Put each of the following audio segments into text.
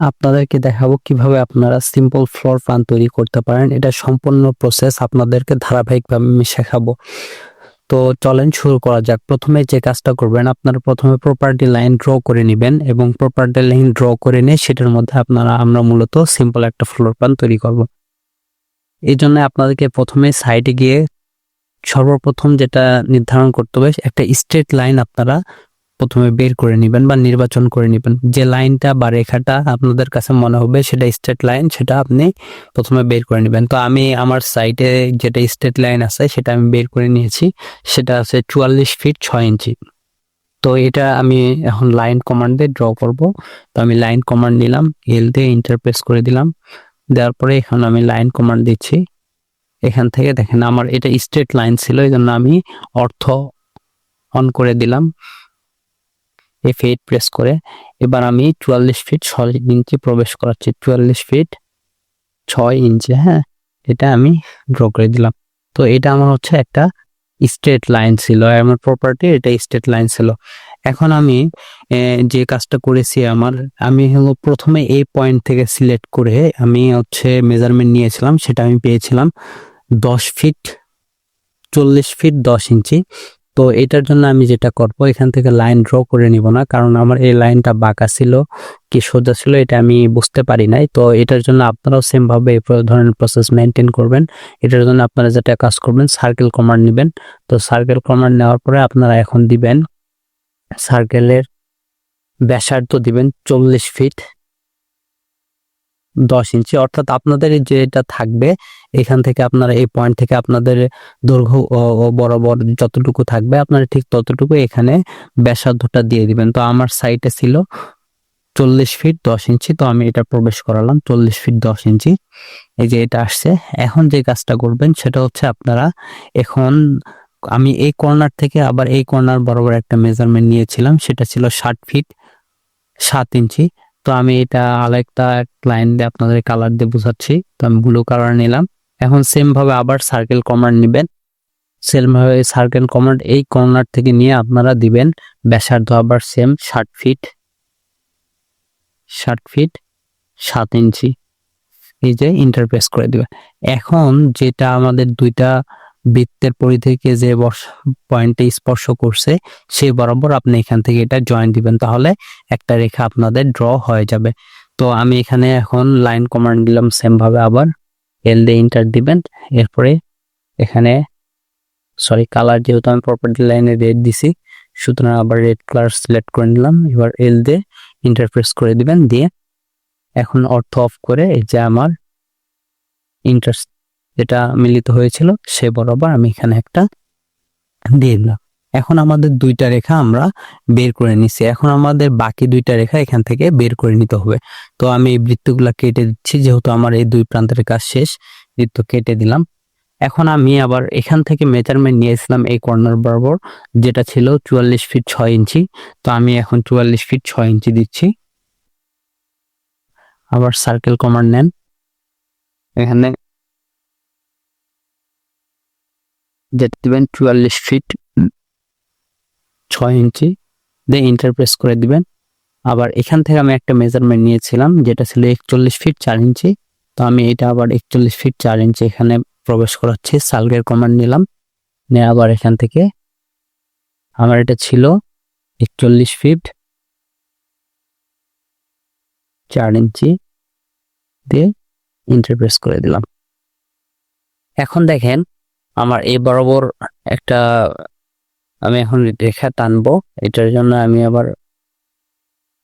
আপনাদেরকে দেখাবো কীভাবে আপনারা সিম্পল ফ্লোর প্ল্যান তৈরি করতে পারেন। এটা সম্পূর্ণ প্রসেস আপনাদেরকে ধারাবাহিকভাবে আমি শেখাবো। তো চলেন শুরু করা যাক। প্রথমে যে কাজটা করবেন, আপনারা প্রথমে প্রপার্টি লাইন ড্র করে নেবেন এবং প্রপার্টি লাইন ড্র করে নিয়ে সেটার মধ্যে আপনারা, আমরা মূলত সিম্পল একটা ফ্লোর প্ল্যান তৈরি করব। এই জন্য আপনাদেরকে প্রথমে সাইডে গিয়ে সর্বপ্রথম যেটা নির্ধারণ করতে হবে, একটা স্ট্রেট লাইন আপনারা প্রথমে বের করে নেবেন বা নির্বাচন করে নেবেন। যে লাইনটা বা রেখাটা আপনাদের কাছে মনে হবে সেটা স্টেট লাইন, সেটা আপনি প্রথমে বের করে নেবেন। তো আমি আমার সাইটে যেটা স্টেট লাইন আছে সেটা আমি বের করে নিয়েছি। সেটা আছে চুয়াল্লিশ ফিট ছয় ইঞ্চি। তো এটা আমি এখন লাইন কমান্ড দিয়ে ড্র করব। তো আমি লাইন কমান্ড নিলাম এল দিয়ে ইন্টারপ্রেস করে দিলাম। দেওয়ার পরে এখন আমি লাইন কমান্ড দিচ্ছি। এখান থেকে দেখেন আমার এটা স্ট্রেট লাইন ছিল এই জন্য আমি অর্থ অন করে দিলাম। এফ এইট প্রেস করে। এবার আমি চুয়াল্লিশ ফিট ছয় ইঞ্চি প্রবেশ করাচ্ছি। চুয়াল্লিশ ফিট ছয় ইঞ্চি হ্যাঁ? এটা আমি ড্র করে দিলাম। তো এটা আমার হচ্ছে একটা স্ট্রেট লাইন ছিল। আমার প্রপার্টি এটা স্ট্রেট লাইন ছিল। এখন আমি যে কাজটা করেছি আমার, আমি হলো প্রথমে এই পয়েন্ট থেকে সিলেক্ট করে আমি হচ্ছে মেজারমেন্ট নিয়েছিলাম। সেটা আমি পেয়েছিলাম দশ ফিট চল্লিশ ফিট দশ ইঞ্চি। তো এটার জন্য আমি যেটা করব, এখান থেকে লাইন ড্র করে নিব না, কারণ আমার এই লাইনটা বাঁকা ছিল, কি সোজা ছিল এটা আমি বুঝতে পারি নাই। তো এটার জন্য আপনারাও সেম ভাবে এই ধরনের প্রসেস মেনটেন করবেন। এটার জন্য আপনারা যেটা কাজ করবেন সার্কেল কমান্ড নেবেন। তো সার্কেল কমান্ড নেওয়ার পরে আপনারা এখন দিবেন সার্কেলের ব্যাসার্ধ দিবেন চল্লিশ ফিট দশ ইঞ্চি। অর্থাৎ আপনাদের যেটা থাকবে, এখান থেকে আপনারা এই পয়েন্ট থেকে আপনাদের দৈর্ঘ্য বরাবর যতটুকু থাকবে, আপনারা ঠিক ততটুকু এখানে ব্যাসার্ধটা দিয়ে দিবেন। তো আমার সাইটে ছিল চল্লিশ ফিট দশ ইঞ্চি, তো আমি এটা প্রবেশ করালাম, চল্লিশ ফিট দশ ইঞ্চি। এই যে এটা আসছে। এখন যে কাজটা করবেন, সেটা হচ্ছে আপনারা এখন আমি এই কর্নার থেকে আবার এই কর্নার বরাবর একটা মেজারমেন্ট নিয়েছিলাম, সেটা ছিল ষাট ফিট সাত ইঞ্চি। তো আমি এটা আরেকটা লাইন দিয়ে আপনাদের কালার দিয়ে বোঝাচ্ছি। তো আমি ব্লু কালার নিলাম। এখন সেম ভাবে আবার সার্কেল কমান্ড নেবেন। সেম ভাবে সার্কেল কমান্ড এই কর্নার থেকে নিয়ে আপনারা দিবেন। ব্যাসার্ধ আবার সেম ষাট ফিট ষাট ফিট সাত ইঞ্চি। এই যে ইন্টারপ্রেস করে দিবেন। এখন যেটা আমাদের দুইটা বৃত্তের পরিধিকে যে পয়েন্টে স্পর্শ করছে, সেই বরাবর আপনি এখান থেকে এটা জয়েন দিবেন। তাহলে একটা রেখা আপনাদের ড্র হয়ে যাবে। তো আমি এখানে এখন লাইন কমান্ড দিলাম সেম ভাবে আবার এল দিয়ে ইন্টার দিবেন। এরপরে এখানে সরি কালার যেহেতু আমি প্রপার্টি লাইনে রেড দিছি, সুতরাং আবার রেড কালার সিলেক্ট করে নিলাম। এবার এল দিয়ে ইন্টারপ্রেস করে দিবেন। দিয়ে এখন অর্থ অফ করে এই যে আমার ইন্টারেস্ট যেটা মিলিত হয়েছিল, সে বরাবর আমি এখানে একটা দিয়ে দিলাম। এখন আমাদের দুইটা রেখা আমরা বের করে নিছি। এখন আমাদের বাকি দুইটা রেখা এখান থেকে বের করে নিতে হবে। তো আমি এই বৃত্তগুলা কেটে দিচ্ছি, যেহেতু আমার এই দুই প্রান্তের কাজ শেষ, বৃত্ত কেটে দিলাম। এখন আমি আবার এখান থেকে মেজারমেন্ট নিয়েছিলাম এই কর্নার বরাবর, যেটা ছিল চুয়াল্লিশ ফিট ছয় ইঞ্চি। তো আমি এখন চুয়াল্লিশ ফিট ছয় ইঞ্চি দিচ্ছি। আবার সার্কেল কমান্ড নেন। এখানে যেতে দেবেন চুয়াল্লিশ ফিট ছয় ইঞ্চি। দিয়ে ইন্টারপ্রেস করে দিবেন। আবার এখান থেকে আমি একটা মেজারমেন্ট নিয়েছিলাম, যেটা ছিল একচল্লিশ ফিট চার ইঞ্চি। তো আমি এটা আবার একচল্লিশ ফিট চার ইঞ্চি এখানে প্রবেশ করাচ্ছি, সালগের কমান্ড নিলাম। নিয়ে আবার এখান থেকে আমার এটা ছিল একচল্লিশ ফিট চার ইঞ্চি দিয়ে ইন্টারপ্রেস করে দিলাম। এখন দেখেন আমার এই বরাবর একটা আমি এখন রেখা টানবো। এটার জন্য আমি আবার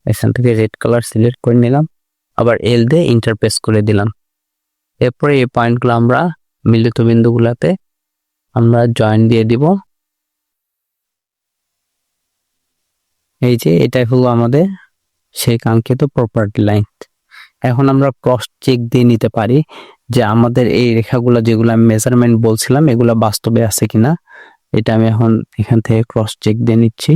এখান থেকে রেড কালার সিলেক্ট করে নিলাম। আবার এল দিয়ে ইন্টারপ্রেস করে দিলাম। এরপরে এই পয়েন্টগুলো আমরা মিলিত বিন্দুগুলোতে আমরা জয়েন দিয়ে দিব। এই যে এটাই হলো আমাদের সেই কাঙ্ক্ষিত প্রপার্টি লাইন এখন আমরা ক্রস চেক দিয়ে নিতে পারি যে আমাদের এই রেখাগুলো যেগুলো আমি মেজারমেন্ট বলছিলাম, এগুলো বাস্তবে আছে কিনা। এটা আমি এখন এখান থেকে ক্রস চেক দিয়ে নিচ্ছি।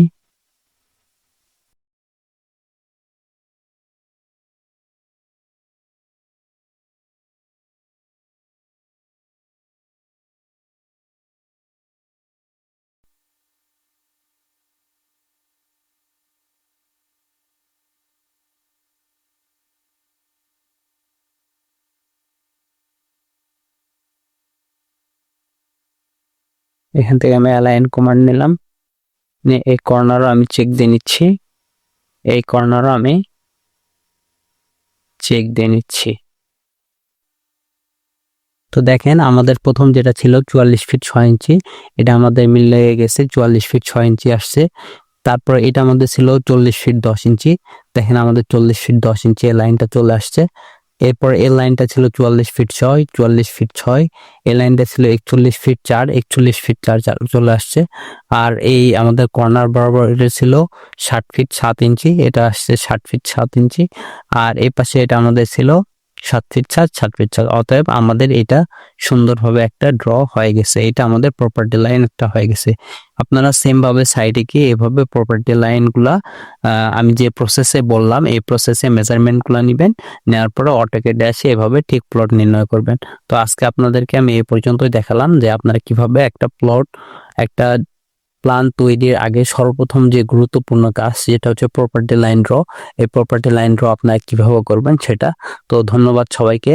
এখান থেকে আমি অ্যালাইন কমান্ড নিলাম। নিয়ে এই কর্নারও আমি চেক দিয়ে নিচ্ছি। এই কর্নারও আমি চেক দিয়ে নিচ্ছি। তো দেখেন, আমাদের প্রথম যেটা ছিল চুয়াল্লিশ ফিট ছয় ইঞ্চি, এটা আমাদের মিলে গেছে চুয়াল্লিশ ফিট ছয় ইঞ্চি আসছে। তারপর এটা আমাদের ছিল চল্লিশ ফিট দশ ইঞ্চি। দেখেন আমাদের চল্লিশ ফিট দশ ইঞ্চি লাইনটা চলে আসছে। এরপর এই লাইনটা ছিল চুয়াল্লিশ ফিট ছয়, চুয়াল্লিশ ফিট ছয়। এই লাইনটা ছিল একচল্লিশ ফিট চার, একচল্লিশ ফিট চার চলে আসছে। আর এই আমাদের কর্নার বরাবর এটা ছিল ষাট ফিট সাত ইঞ্চি, এটা আসছে ষাট ফিট সাত ইঞ্চি। আর এই পাশে এটা আমাদের ছিল সাত সাত ফিট সাত অতএব আমাদের এটা সুন্দরভাবে একটা ড্র হয়ে গেছে। এটা আমাদের প্রপার্টি লাইন একটা হয়ে গেছে। আপনারা সেমভাবে সাইডে গিয়ে এভাবে প্রপার্টি লাইনগুলা আমি যে প্রসেসে বললাম, এই প্রসেসে মেজারমেন্টগুলো নেবেন, নেওয়ার পরে অটোকে ড্যাশে এভাবে ঠিক প্লট নির্ণয় করবেন। তো আজকে আপনাদেরকে আমি এই পর্যন্তই দেখালাম যে আপনারা কীভাবে একটা প্লট একটা প্ল্যান তৈরির আগে সর্বপ্রথম যে গুরুত্বপূর্ণ কাজ যেটা হচ্ছে প্রপার্টি লাইন ড্র এই প্রপার্টি লাইন ড্র আপনারা কীভাবে করবেন সেটা। তো ধন্যবাদ সবাইকে।